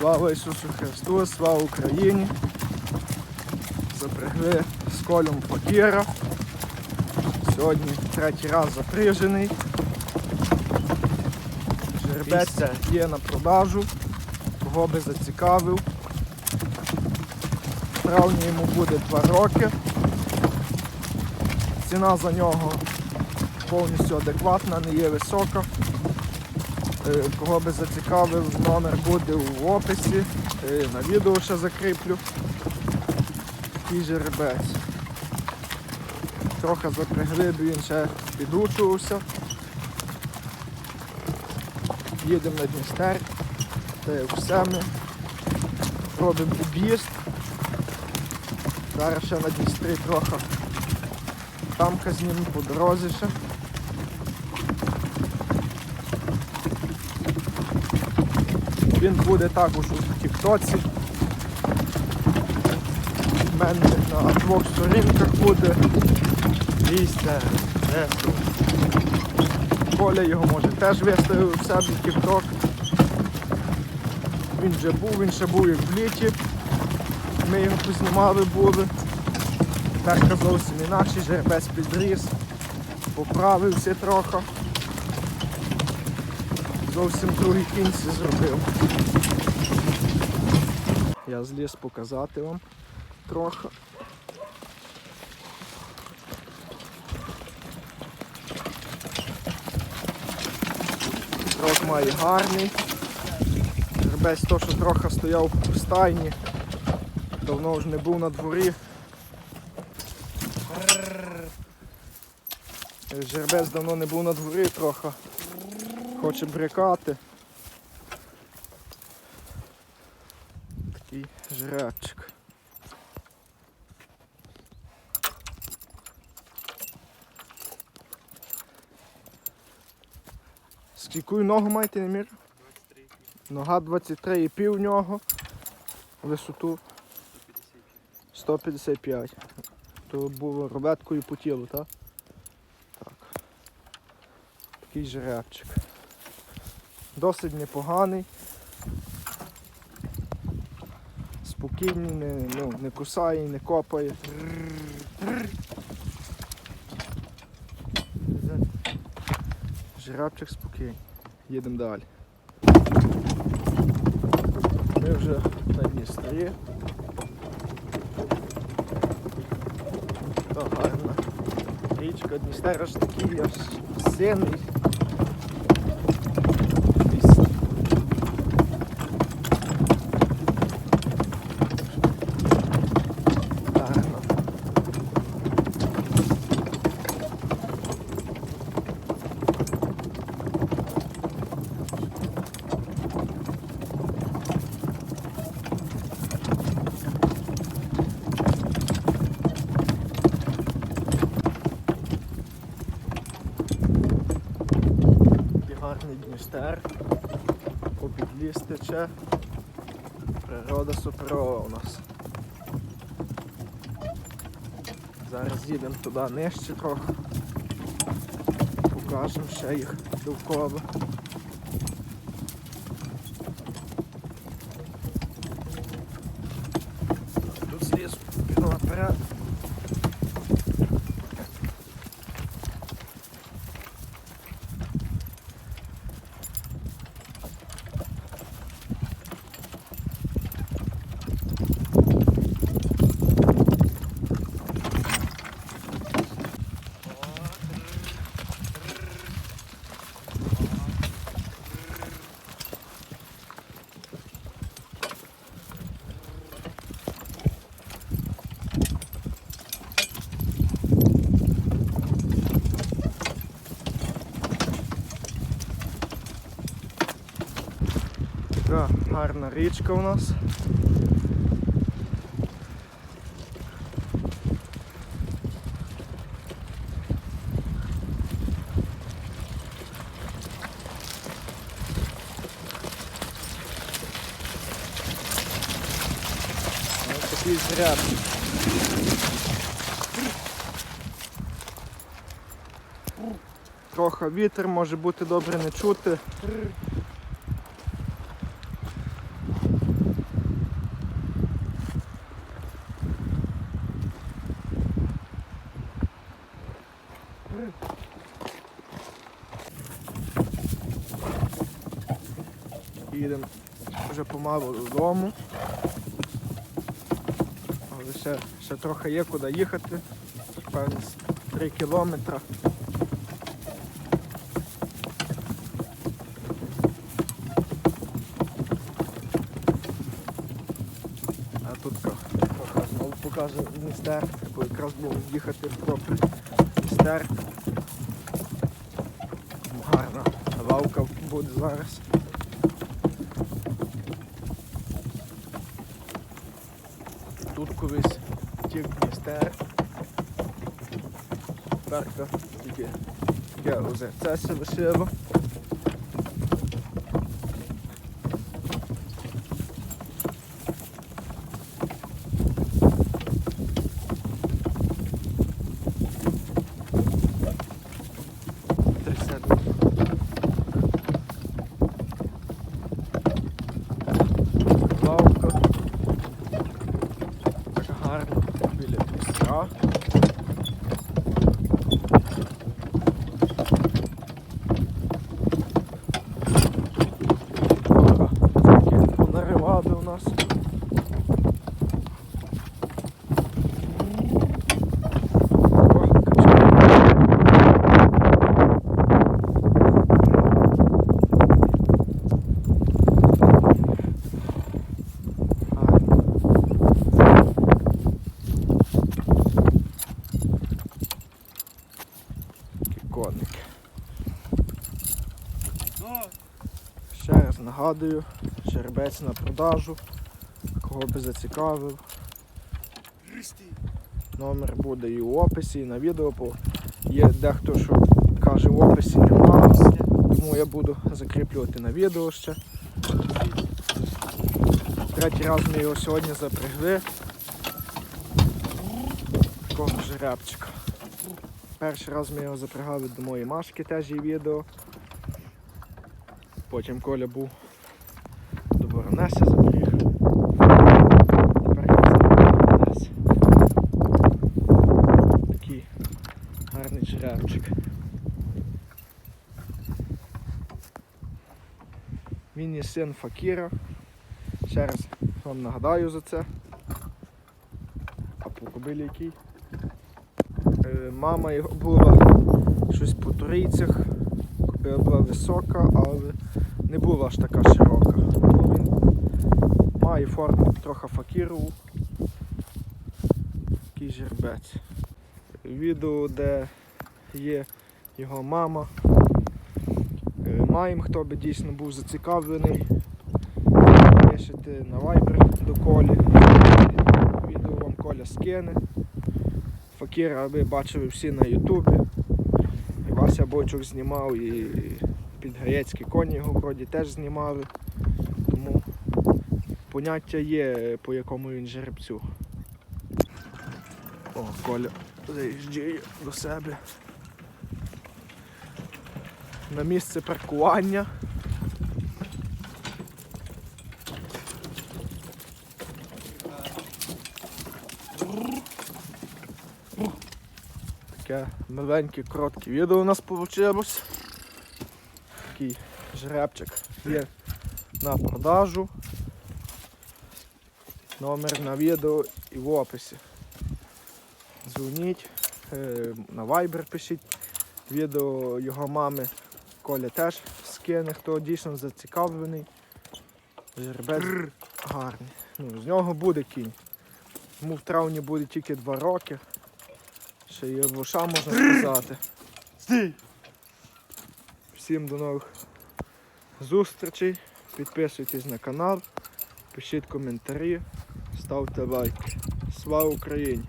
Слава Ісусу Христу, слава Україні. Запрягли з колем папіра. Сьогодні третій раз запряжений. Жеребець є на продажу. Кого би зацікавив. В травні йому буде 2 роки. Ціна за нього повністю адекватна, не є висока. Е, Кого би зацікавив, номер буде в описі. Е, На відео ще закріплю. Такий жеребець. Трохи запрягли, бо він ще підучувався. Їдемо на Дністер. Та як все ми робимо об'їзд. Зараз ще на Дністрі трохи тамка знімемо по дорозі ще. Він буде також у Тіктоці. У мене на двох сторінках буде. Місце, несу. Коля його може теж виставив в себе в Тікток. Він вже був, він ще був як в літі. Ми його познімали були. Тепер зовсім інакший, жеребець підріс, поправився трохи. Зовсім другий кінці зробив. Я зліз показати вам трохи. Рок має гарний. Жеребець то, що трохи стояв в стайні. Давно вже не був на дворі. Жеребець давно не був на дворі трохи. Хоче брикати. Такий жеребчик. Скільки ногу маєте, Немір? 23. Нога 23 і пів в нього. Висоту 155. То було робеткою по тілу, так? Так. Такий жеребчик. Досить непоганий. Спокійний, не, ну, не кусає, не копає. Жеребчик спокійний. Їдемо далі. Ми вже на Дністрі. То гарна річка Дністер аж такий аж синий. Ліс. Гарно. Такий Дністер. Обід ліс тече. Природа суперова у нас. Зараз їдемо туди нижче трохи. Покажемо ще їх довкола. Тут зліз наперед. Така гарна річка у нас. Ось зряд. Трохи вітер, може бути добре не чути. Їдемо вже помалу додому. Але ще, ще трохи є куди їхати, певно 3 кілометри. А тут знову покажу містер, бо якраз будемо їхати в попри містерка. Лавка буде зараз. Тут колись тік містер. Тепер тільки таке озерце се лишило. Така гарна біля містра. Трохи понаривали у нас. О, качає. Гарно. Такий. Ще раз нагадую, жеребець на продажу. Кого би зацікавив. Номер буде і в описі, і на відео, бо є дехто, що каже в описі немає, тому я буду закріплювати на відео ще. Третій раз ми його сьогодні запрягли. Такого жеребчика. Перший раз ми його запрягали до моєї машки, теж є відео. Потім Коля був до Воронеся запріг. Тепер. Такий гарний жеребчик. Він є син Факіра. Ще раз вам нагадаю за це. А по кобилі який? Е, Мама його була щось по турійцях. Кобила була висока, але не була аж така широка. Ну, він має форму трохи факірову. Такий жербець. Відео, де є його мама. Е, Маємо, хто би дійсно був зацікавлений. Пишете на Viber до Колі. Відео вам Коля скине. Факіра ви бачили всі на Ютубі. Вася Бочук знімав і підгаєцькі коні його вроді теж знімали. Тому поняття є, по якому він жеребцю. О, Коля заїжджає до себе. На місце паркування. Таке маленьке, коротке відео у нас вийшло. Такий жеребчик є на продажу. Номер на відео і в описі. Дзвоніть, е, на Viber пишіть. Відео його мами Коля теж скине, хто дійсно зацікавлений. Жеребець гарний. Ну, з нього буде кінь. Йому в травні буде тільки 2 роки. Ще є вуша, можна сказати. Стій! Всім до нових зустрічей. Підписуйтесь на канал, пишіть коментарі, ставте лайки. Слава Україні!